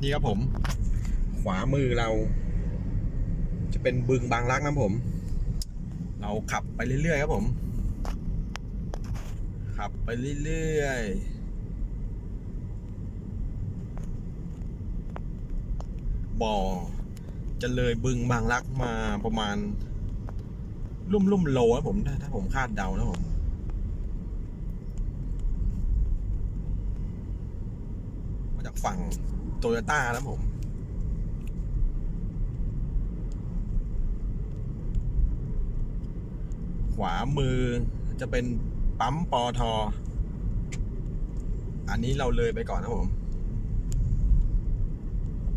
นี่ครับผม ขวามือเรา จะเป็นบึงบางรักนะผม เราขับไปเรื่อยๆครับผม ขับไปเรื่อยๆ บ่อ จะเลยบึงบางรักมาประมาณลุ่มลุ่มๆโลนะผมถ้าถ้าผมคาดเดานะผมมาจากฝั่ง โตโยต้านะผม ขวามือจะเป็นปั๊มปอทอ อันนี้เราเลยไปก่อนนะผม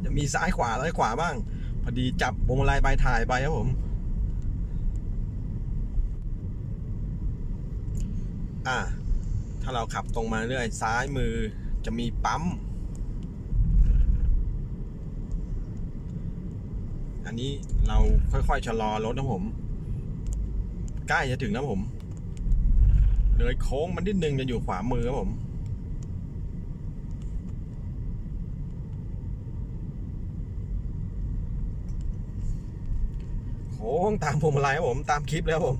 จะมีซ้ายขวาซ้ายขวาบ้าง พอดีจับวงมาลัยไปถ่ายไปครับผม อ่า ถ้าเราขับตรงมาเรื่อยซ้ายมือจะมีปั๊ม นี้เราค่อยๆชะลอรถนะผม ใกล้จะถึงแล้วผมเลยโค้งมันนิดนึงจะอยู่ขวามือครับผมโค้งตามพวงมาลัยครับผม ตามคลิปแล้วครับผม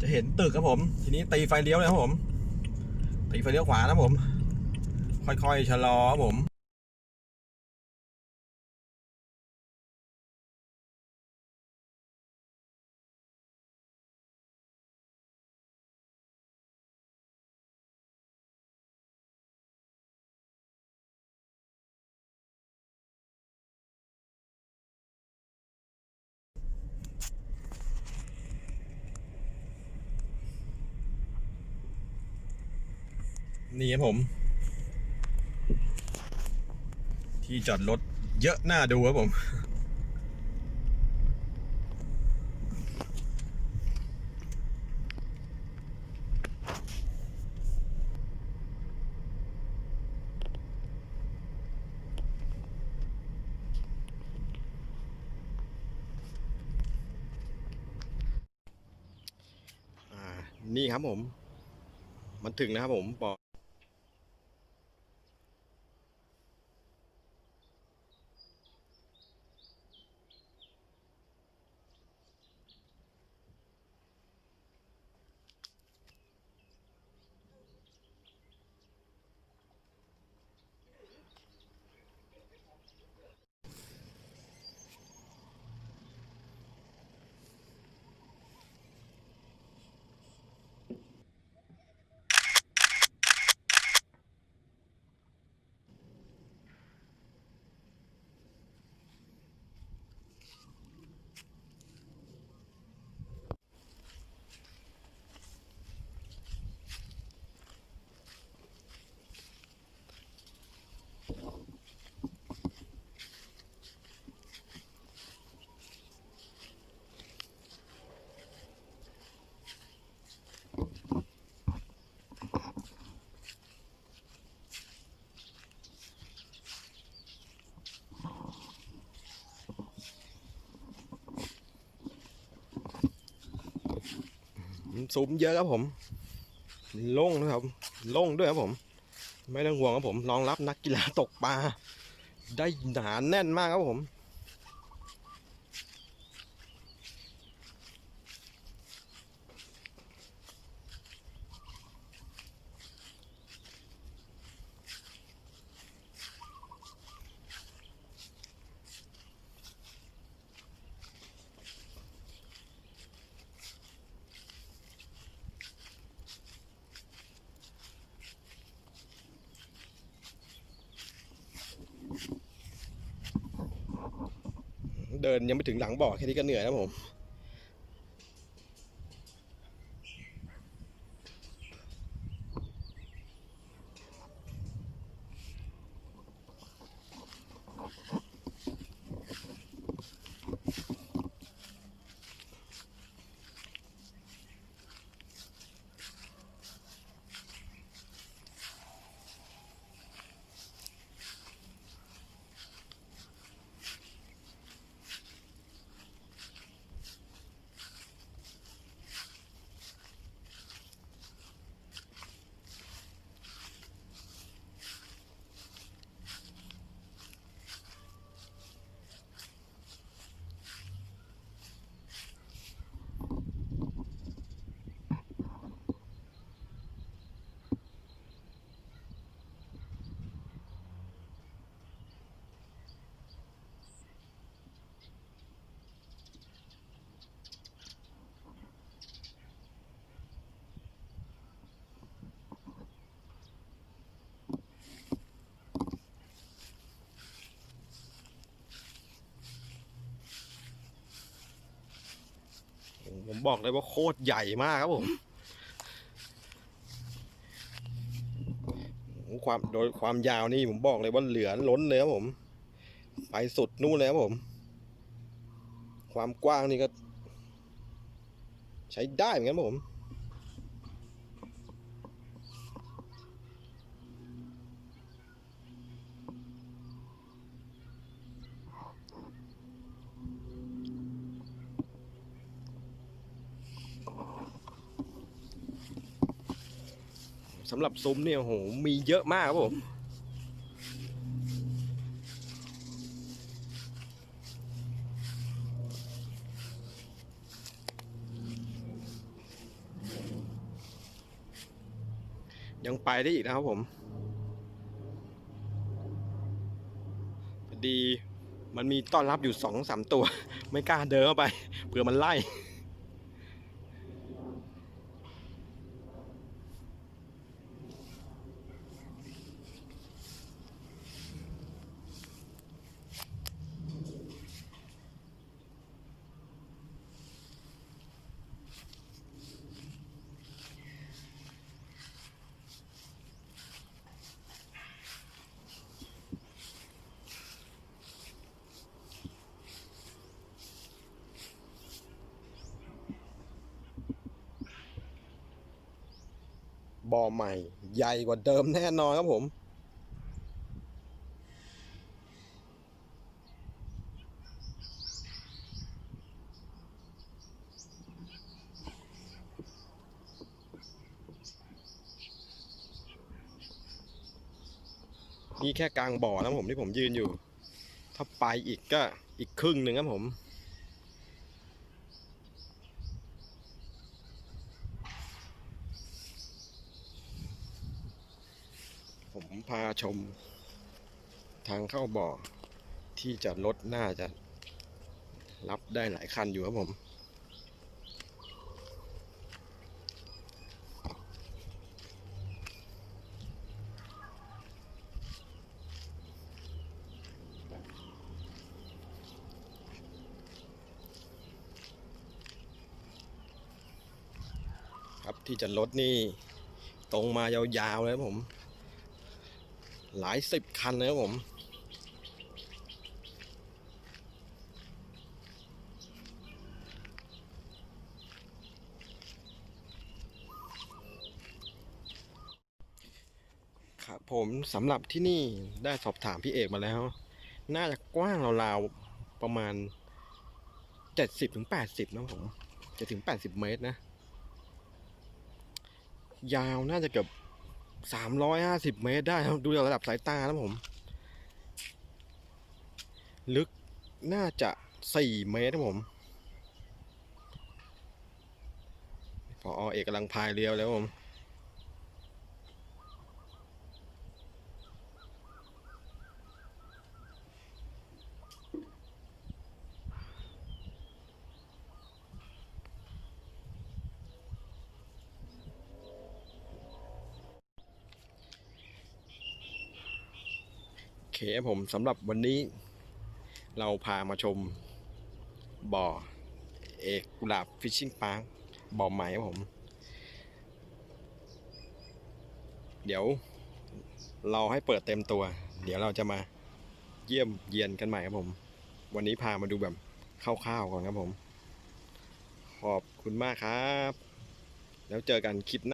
จะเห็นตึกครับผม ทีนี้ตีไฟเลี้ยวเลยครับผม ตีไฟเลี้ยวขวานะผม ค่อยๆชะลอครับผม นี่ครับผม ที่จอดรถเยอะน่าดูครับผมอ่านี่ครับผม มันถึงนะครับผมบอ ซุ้มเยอะครับผมโล่งนะครับโล่งด้วยครับผม ไม่ต้องห่วงครับผมรองรับนักกีฬาตกปลาได้หนาแน่นมากครับผม เดินยังไม่ถึงหลังบ่อแค่นี้ก็เหนื่อยแล้วผม อ บอกเลยว่าโคตรใหญ่มากครับผมความโดยความยาวนี่ผมบอกเลยว่าเหลือล้นเลยครับผม ไปสุดนู่นเลยครับผม ความกว้างนี่ก็ ใช้ได้เหมือนกันผม สำหรับซุ้มเนี่ยโอ้โหมีเยอะมากครับผมยังไปได้อีกนะครับผมพอดีมันมีต้อนรับอยู่สองสามตัว ไม่กล้าเดินเข้าไปเผื่อมันไล่ บ่อใหม่ ใหญ่กว่าเดิมแน่นอนครับผม นี่แค่กลางบ่อนะผมที่ผมยืนอยู่ ถ้าไปอีกก็อีกครึ่งหนึ่งครับผม พาชม ทางเข้าบ่อ ที่จอดรถน่าจะ รับได้หลายคันอยู่ครับผม ครับที่จอดรถนี่ตรงมายาวๆเลยครับผม หลายสิบคันเลยครับผม ครับผมสำหรับที่นี่ได้สอบถามพี่เอกมาแล้ว น่าจะกว้างราวๆประมาณเจ็ดสิบถึงแปดสิบนะผมจะถึงแปดสิบเมตรนะ ยาวน่าจะเกือบ สามร้อยห้าสิบเมตรได้ครับดูจากระดับสายตาแล้วผม ลึกน่าจะสี่เมตรครับผมพอเอกกำลังพายเรือแล้วผม เคครับผมสำหรับวันนี้ เราพามาชม บ่อ เอกกุหลาบฟิชชิ่งพาร์คบ่อใหม่ครับผม เดี๋ยวเราให้เปิดเต็มตัว เดี๋ยวเราจะมาเยี่ยมเยียนกันใหม่ครับผม วันนี้พามาดูแบบคร่าวๆก่อนครับผม ขอบคุณมากครับ แล้วเจอกันคลิปหน้า